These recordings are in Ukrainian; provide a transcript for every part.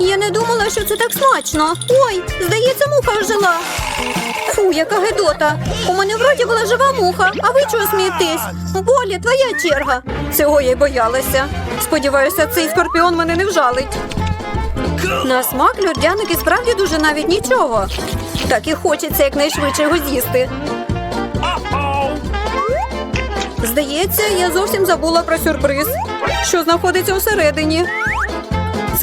Я не думала, що це так смачно. Ой, здається, муха ожила. Фу, яка гидота. У мене вроді була жива муха, а ви чого смієтесь? Болі, твоя черга. Цього я й боялася. Сподіваюся, цей скорпіон мене не вжалить. На смак льодяник і справді дуже навіть нічого. Так і хочеться якнайшвидше його з'їсти. Здається, я зовсім забула про сюрприз, що знаходиться всередині.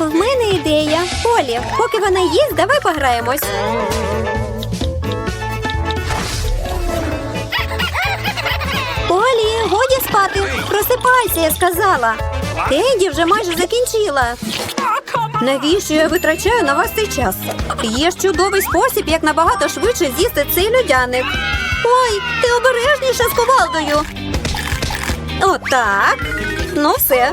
В мене ідея. Полі, поки вона їсть, давай пограємось. Полі, годі спати. Просипайся, я сказала. Кенді вже майже закінчила. Навіщо я витрачаю на вас цей час? Є ж чудовий спосіб, як набагато швидше з'їсти цей льодяник. Ой, ти обережніше з ковалдою. Отак. Ну все.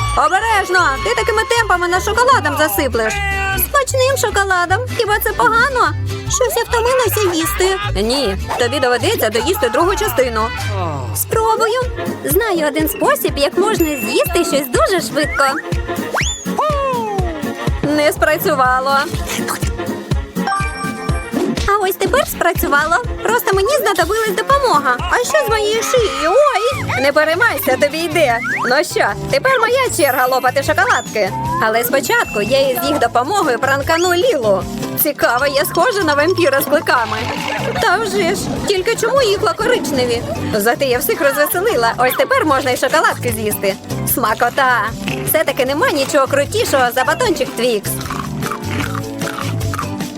Обережно! Ти такими темпами на шоколадом засиплеш. Смачним шоколадом. Хіба це погано? Щось я втомилася їсти. Ні, тобі доведеться доїсти другу частину. Спробую. Знаю один спосіб, як можна з'їсти щось дуже швидко. Не спрацювало. Ось тепер спрацювало. Просто мені знадобилась допомога. А що з моєю шиєю? Ой! Не переймайся, тобі йде. Ну що, тепер моя черга лопати шоколадки. Але спочатку я із їх допомогою пранкану Лілу. Цікаво, я схожа на вампіра з кликами. Та вже ж, тільки чому їх коричневі? Зате я всіх розвеселила. Ось тепер можна й шоколадки з'їсти. Смакота! Все-таки нема нічого крутішого за батончик Твікс.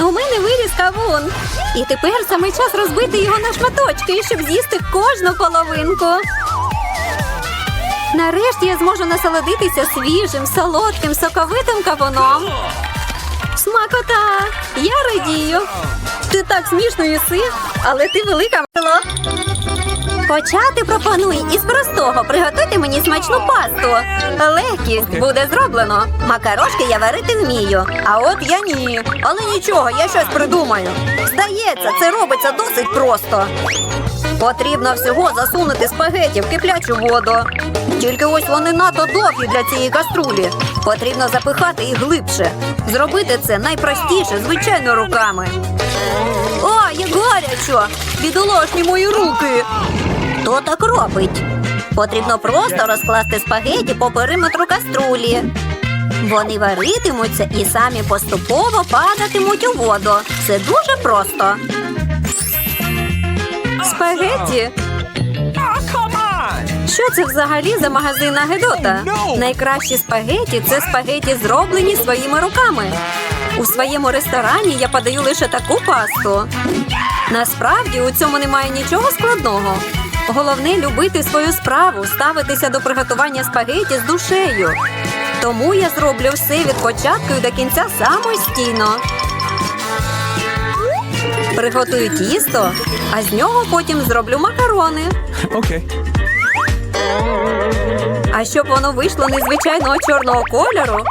У мене виріс кавун. І тепер саме час розбити його на шматочки, щоб з'їсти кожну половинку. Нарешті я зможу насолодитися свіжим, солодким, соковитим кавуном. Смакота! Я радію. Ти так смішно їси, але ти велика мило. Почати пропоную із простого. Приготуйте мені смачну пасту. Легкість буде зроблено. Макарошки я варити вмію. А от я ні. Але нічого, я щось придумаю. Здається, це робиться досить просто. Потрібно всього засунути спагеті в киплячу воду. Тільки ось вони надто довгі для цієї каструлі. Потрібно запихати їх глибше. Зробити це найпростіше, звичайно, руками. О, як гарячо! Бідолашні мої руки. Хто так робить? Потрібно просто розкласти спагеті по периметру каструлі. Вони варитимуться і самі поступово падатимуть у воду. Це дуже просто. Спагеті? Oh! Що це взагалі за магазин Агедота? Найкращі спагеті це спагеті, зроблені своїми руками. У своєму ресторані я подаю лише таку пасту. Насправді у цьому немає нічого складного. Головне любити свою справу, ставитися до приготування спагеті з душею. Тому я зроблю все від початку і до кінця самостійно. Приготую тісто, а з нього потім зроблю макарони. Okay. А щоб воно вийшло незвичайного чорного кольору,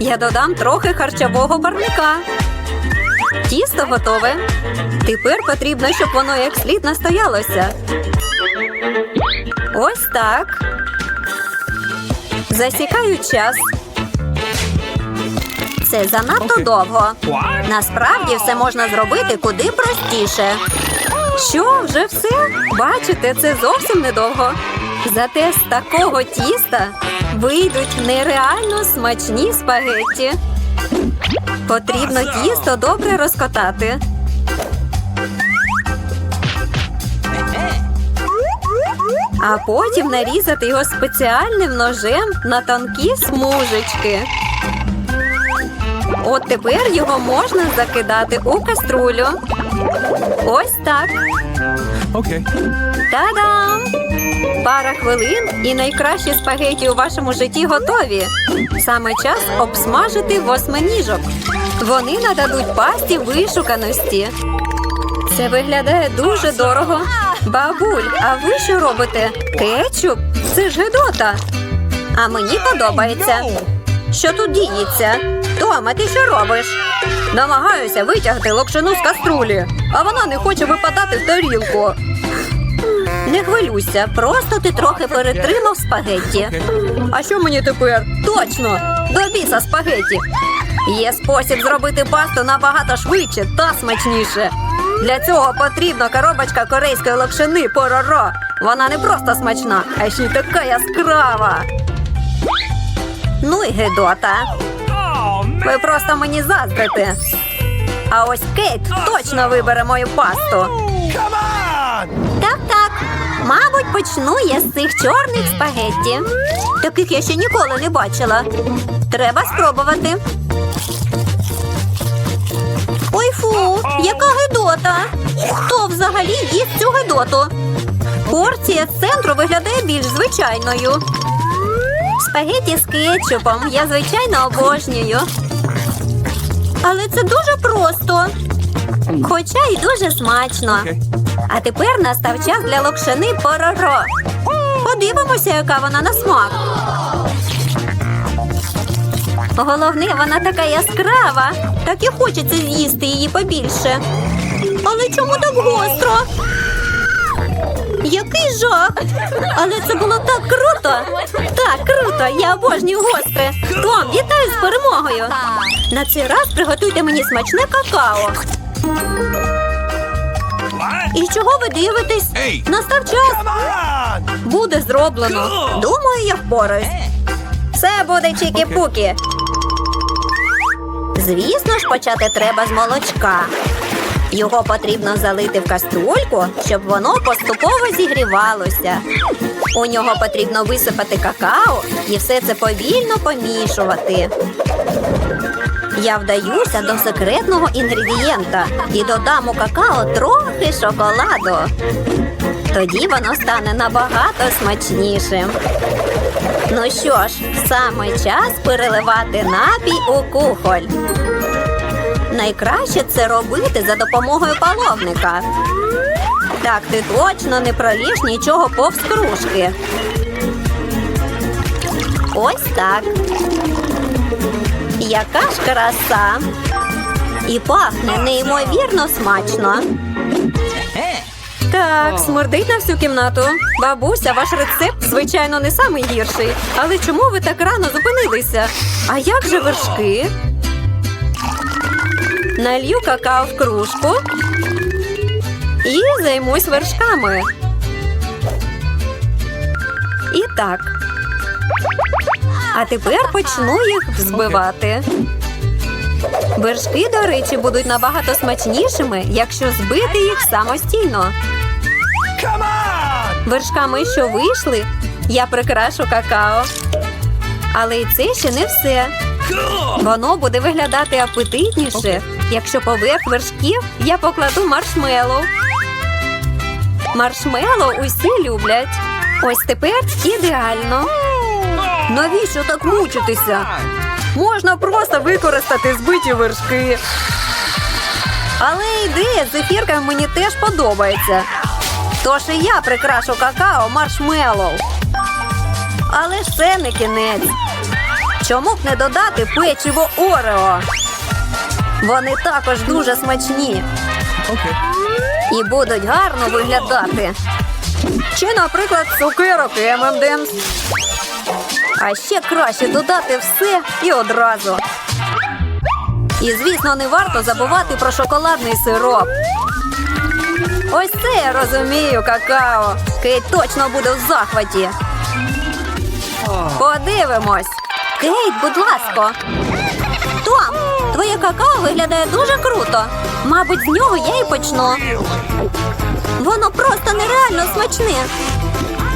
я додам трохи харчового барвника. Тісто готове. Тепер потрібно, щоб воно як слід настоялося. Ось так. Засікаю час. Це занадто довго. Насправді все можна зробити куди простіше. Що, вже все? Бачите, це зовсім недовго. Зате з такого тіста вийдуть нереально смачні спагетті. Потрібно тісто добре розкотати. А потім нарізати його спеціальним ножем на тонкі смужечки. От тепер його можна закидати у каструлю. Ось так. Okay. Та-дам! Пара хвилин і найкращі спагеті у вашому житті готові. Саме час обсмажити восьминіжок. Вони нададуть пасті вишуканості. Це виглядає дуже дорого. Бабуль, а ви що робите? Кетчуп? Це ж гедота. А мені подобається. Що тут діється? Тома, ти що робиш? Намагаюся витягти локшину з каструлі, а вона не хоче випадати в тарілку. Не хвилюйся, просто ти трохи перетримав спагетті. А що мені тепер? Точно! До біса спагетті! Є спосіб зробити пасту набагато швидше та смачніше. Для цього потрібна коробочка корейської локшини пороро. Вона не просто смачна, а ще й така яскрава. Ну і гидота. Ви просто мені заздрите. А ось Кейт точно вибере мою пасту. Так, так. Мабуть, почну я з цих чорних спагетті. Таких я ще ніколи не бачила. Треба спробувати. Ой фу, яка гидота! Хто взагалі їсть цю гидоту? Порція з центру виглядає більш звичайною. Спагетті з кетчупом я звичайно обожнюю. Але це дуже просто. Хоча й дуже смачно. А тепер настав час для локшини пороро. Подивимося, яка вона на смак. Головне, вона така яскрава. Так і хочеться з'їсти її побільше. Але чому так гостро? Який жах! Але це було так круто! Так, круто! Я обожнюю гостре! Том, вітаю з перемогою! На цей раз приготуйте мені смачне какао. І чого ви дивитесь? Настав час. Буде зроблено. Думаю, я впораюсь. Все буде чікі-пукі. Звісно ж, почати треба з молочка. Його потрібно залити в каструльку, щоб воно поступово зігрівалося. У нього потрібно висипати какао і все це повільно помішувати. Я вдаюся до секретного інгредієнта і додам у какао трохи шоколаду. Тоді воно стане набагато смачнішим. Ну що ж, саме час переливати напій у кухоль. Найкраще це робити за допомогою половника. Так ти точно не проліш нічого повз кружки. Ось так. Яка ж краса. І пахне неймовірно смачно. Так, смердить на всю кімнату. Бабуся, ваш рецепт, звичайно, не самий гірший. Але чому ви так рано зупинилися? А як же вершки? Налью какао в кружку і займусь вершками. І так. А тепер почну їх взбивати. Вершки, до речі, будуть набагато смачнішими, якщо збити їх самостійно. Вершками, що вийшли, я прикрашу какао. Але і це ще не все. Воно буде виглядати апетитніше, якщо поверх вершків я покладу маршмеллоу. Маршмеллоу усі люблять. Ось тепер ідеально. Навіщо так мучитися? Можна просто використати збиті вершки. Але ідея з зефірками мені теж подобається. Тож і я прикрашу какао маршмеллоу. Але ж це не кінець. Чому б не додати печиво Орео? Вони також дуже смачні Okay. і будуть гарно виглядати. Чи, наприклад, цукерок і M&M's. А ще краще додати все і одразу. І, звісно, не варто забувати про шоколадний сироп. Ось це я розумію, какао. Кейт точно буде в захваті. Подивимось. Кейт, будь ласка. Том, твоє какао виглядає дуже круто. Мабуть, з нього я і почну. Воно просто нереально смачне.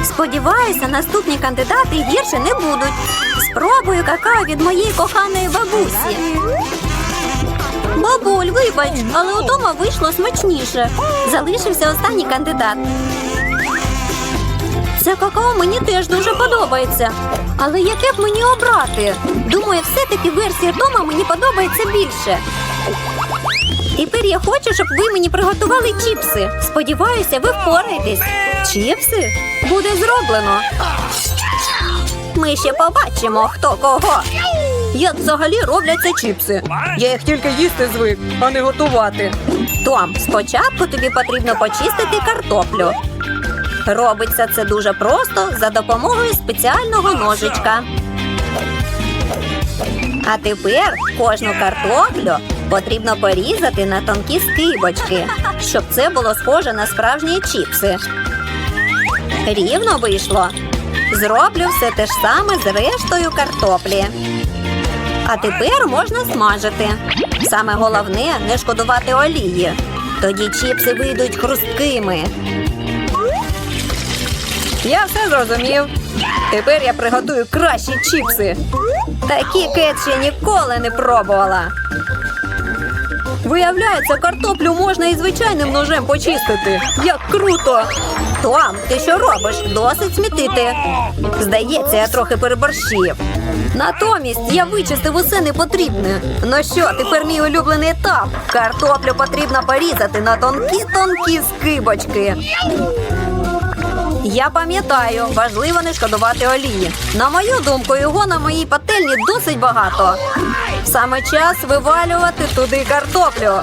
Сподіваюся, наступні кандидати гірше не будуть. Спробую какао від моєї коханої бабусі. Бабуль, вибач, але удома вийшло смачніше. Залишився останній кандидат. Це какао мені теж дуже подобається. Але яке б мені обрати? Думаю, все-таки версія Тома мені подобається більше. Тепер я хочу, щоб ви мені приготували чіпси. Сподіваюся, ви впораєтесь. Чіпси? Буде зроблено. Ми ще побачимо, хто кого. Як взагалі робляться чіпси? Я їх тільки їсти звик, а не готувати. Том, спочатку тобі потрібно почистити картоплю. Робиться це дуже просто за допомогою спеціального ножичка. А тепер кожну картоплю потрібно порізати на тонкі скибочки, щоб це було схоже на справжні чіпси. Рівно вийшло. Зроблю все те ж саме з рештою картоплі. А тепер можна смажити. Саме головне не шкодувати олії. Тоді чіпси вийдуть хрусткими. Я все зрозумів. Тепер я приготую кращі чіпси. Такі кет ніколи не пробувала. Виявляється, картоплю можна і звичайним ножем почистити. Як круто! Том, ти що робиш? Досить смітити. Здається, я трохи переборщив. Натомість я вичистив усе непотрібне. Ну що, тепер мій улюблений етап. Картоплю потрібно порізати на тонкі-тонкі скибочки. Я пам'ятаю, важливо не шкодувати олії. На мою думку, його на моїй пательні досить багато. Саме час вивалювати туди картоплю.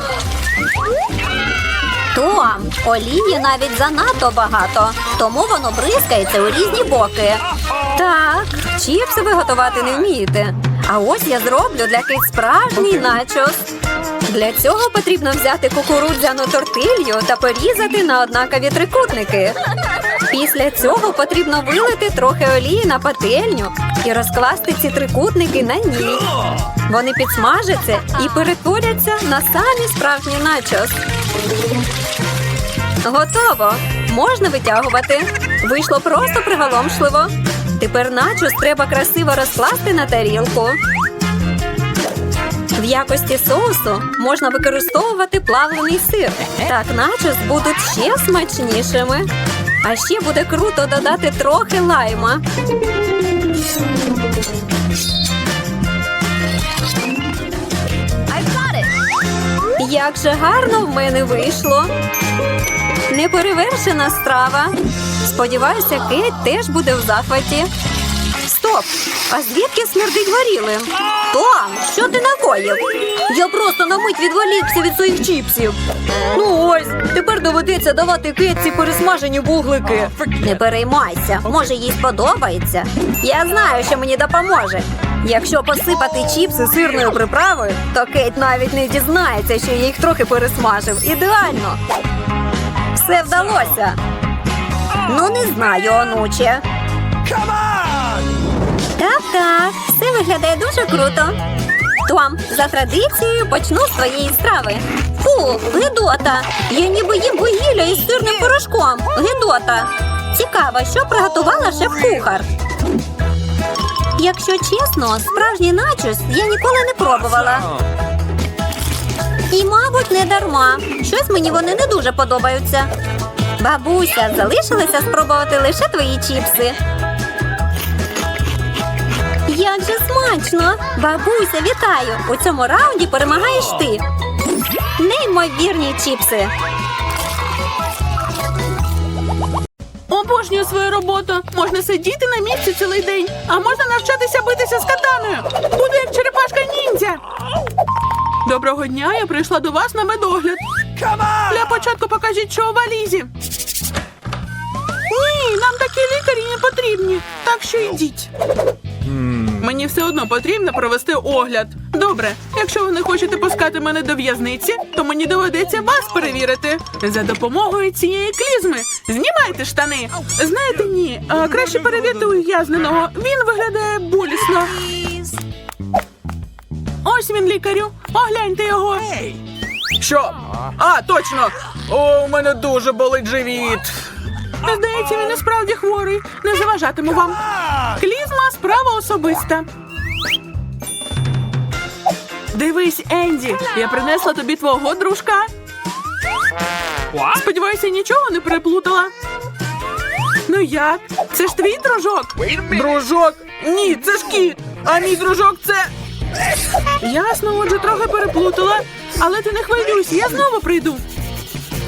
Том, олії навіть занадто багато, тому воно бризкається у різні боки. Так, чіпси виготувати не вмієте. А ось я зроблю для ких справжній начос. Для цього потрібно взяти кукурудзяну тортилью та порізати на однакові трикутники. Після цього потрібно вилити трохи олії на пательню і розкласти ці трикутники на ній. Вони підсмажаться і перетворяться на самі справжні начос. Готово! Можна витягувати. Вийшло просто приголомшливо. Тепер начос треба красиво розкласти на тарілку. В якості соусу можна використовувати плавлений сир. Так начос будуть ще смачнішими. А ще буде круто додати трохи лайма. Як же гарно в мене вийшло. Неперевершена страва. Сподіваюся, Кейт теж буде в захваті. Стоп! А звідки смердить горілим? Том, що ти накоїв? Я просто на мить відволікся від своїх чіпсів. Ну ось, тепер доведеться давати кетці пересмажені вуглики. Не переймайся, може їй сподобається. Я знаю, що мені допоможе. Якщо посипати чіпси сирною приправою, то Кейт навіть не дізнається, що я їх трохи пересмажив. Ідеально. Все вдалося. Ну, не знаю, онуче. Так, все виглядає дуже круто. Том, за традицією почну з твоєї страви. Фу, Гедота! Я ніби їм вугілля із сирним порошком. Гедота! Цікаво, що приготувала шеф-кухар. Якщо чесно, справжній начос я ніколи не пробувала. І, мабуть, не дарма. Щось мені вони не дуже подобаються. Бабуся, залишилося спробувати лише твої чіпси. Як же смачно! Бабуся, вітаю! У цьому раунді перемагаєш ти. Неймовірні чіпси. Обожнюю свою роботу. Можна сидіти на місці цілий день, а можна навчатися битися з катаною. Буду як черепашка ніндзя. Доброго дня, я прийшла до вас на медогляд. Для початку покажіть, що у валізі. Ні, нам такі лікарі не потрібні. Так що йдіть. Мені все одно потрібно провести огляд. Добре, якщо ви не хочете пускати мене до в'язниці, то мені доведеться вас перевірити за допомогою цієї клізми. Знімайте штани. Знаєте, ні, краще перевірте ув'язненого. Він виглядає болісно. Ось він лікарю. Огляньте його. Що? А, точно! О, у мене дуже болить живіт. Здається, він насправді хворий. Не заважатиму вам. Клізма справа особиста. Дивись, Енді. Я принесла тобі твого дружка. Сподіваюся, нічого не переплутала. Ну як? Це ж твій дружок. Дружок? Ні, це ж кіт. А мій дружок це. Ясно, отже, трохи переплутала. Але ти не хвилюйся, я знову прийду.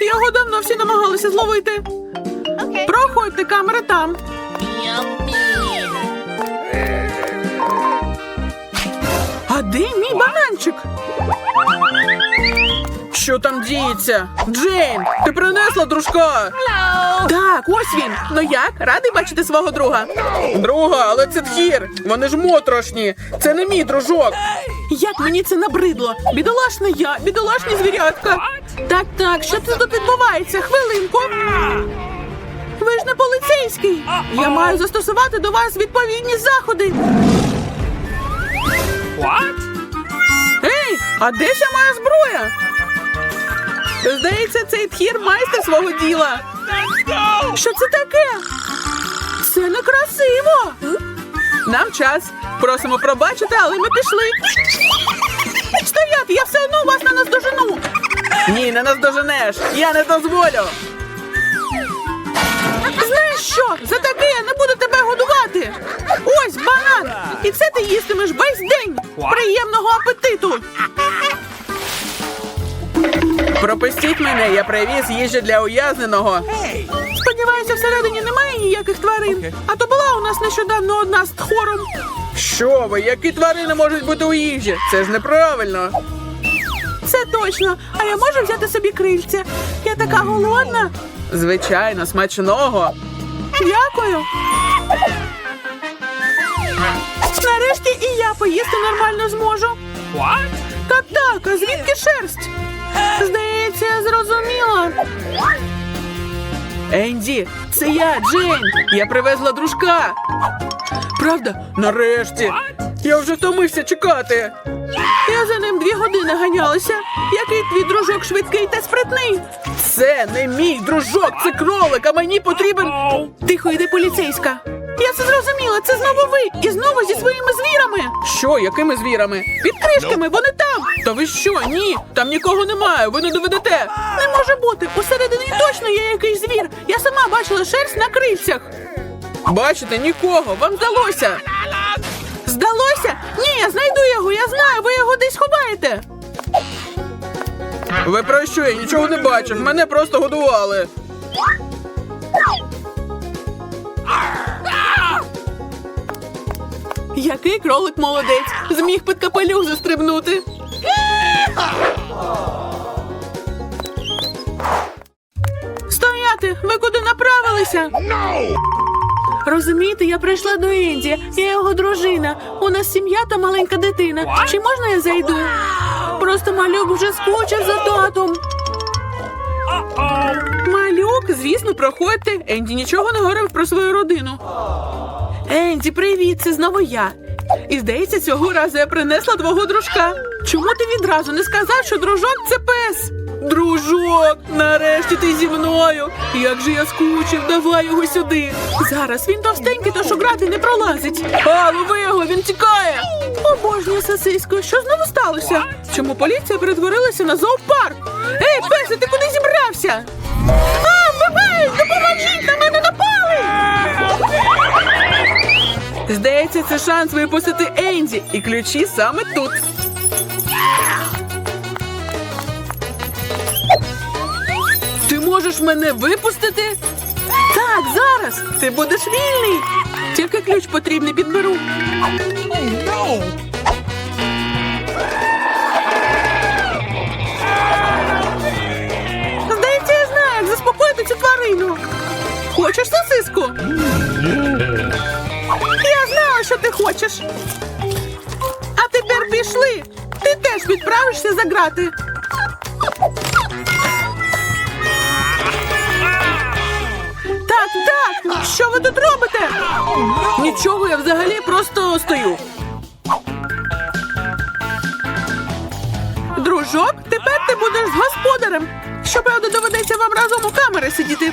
його давно всі намагалися зловити. Проходьте, камера там. А де мій бананчик? Що там діється? Джейн, ти принесла дружка? Так, ось він. Ну як? Радий бачити свого друга? Друга, але це тхір. Вони ж моторошні. Це не мій дружок. Як мені це набридло? Бідолашна я, бідолашні звірятка. Так, так, що це тут відбувається? Хвилинку. Ви ж не поліцейський. Я маю застосувати до вас відповідні заходи. What? Ей, а де ця моя зброя? Здається, цей тхір майстер свого діла. Що це таке? Це некрасиво. Нам час. Просимо пробачити, але ми пішли. Стояти, я все одно вас не наздожену. Ні, не наздоженеш. Я не дозволю. Знаєш що? За таке я не буду тебе годувати. Ось банан. І це ти їстимеш весь день. Приємного апетиту. Пропустіть мене, я привіз їжу для ув'язненого. Сподіваюся, всередині немає ніяких тварин. А то була у нас нещодавно одна з тхором. Що ви, які тварини можуть бути у їжі? Це ж неправильно. Це точно. А я можу взяти собі крильця. Я така голодна. Звичайно, смачного. Дякую. Нарешті і я поїсти нормально зможу. What? Так, так, а звідки шерсть? Здається, я зрозуміла. Енді, це я, Джейн. Я привезла дружка. Правда? Нарешті. Я вже втомився чекати. Я за ним дві години ганялася. Який твій дружок швидкий та спритний? Це не мій дружок, це кролик, а мені потрібен. Тихо, йди поліцейська. Я це зрозуміла, це знову ви і знову зі своїми звірами. Що, якими звірами? Під кришками, вони там. Та ви що? Ні, там нікого немає, ви не доведете. Не може бути. Усередині точно є якийсь звір. Я сама бачила шерсть на крильцях. Бачите, нікого, вам здалося. Здалося? Ні, я знайду його, я знаю, ви його десь ховаєте. Ви про що? Я нічого не бачив, мене просто годували. Який кролик молодець! Зміг під капелюх застрибнути. Стояти! Ви куди направилися? Розумієте, я прийшла до Енді. Я його дружина. У нас сім'я та маленька дитина. Чи можна я зайду? Просто малюк вже скучив за татом. Малюк, звісно, проходьте. Енді нічого не говорив про свою родину. Енді, привіт, це знову я. І здається, цього разу я принесла твого дружка. Чому ти відразу не сказав, що дружок це пес? Дружок, нарешті ти зі мною. Як же я скучив, давай його сюди. Зараз він товстенький, тож грати не пролазить. А, лови його, він тікає. Обожнюю сосиську, що знову сталося? Чому поліція перетворилася на зоопарк? Ей, песе, ти куди зібрався? А, бабай, допоможіть, на мене Здається, це шанс випустити Енді, і ключі саме тут. Ти можеш мене випустити? Так, зараз. Ти будеш вільний. Тільки ключ потрібний підберу. Здається, я знаю, як заспокоїти цю тварину. Хочеш сосиску? Я знала, що ти хочеш. А тепер пішли. Ти теж відправишся за грати. Так, так. Що ви тут робите? Нічого, я взагалі просто стою. Дружок, тепер ти будеш з господарем. Щоправда, доведеться вам разом у камери сидіти.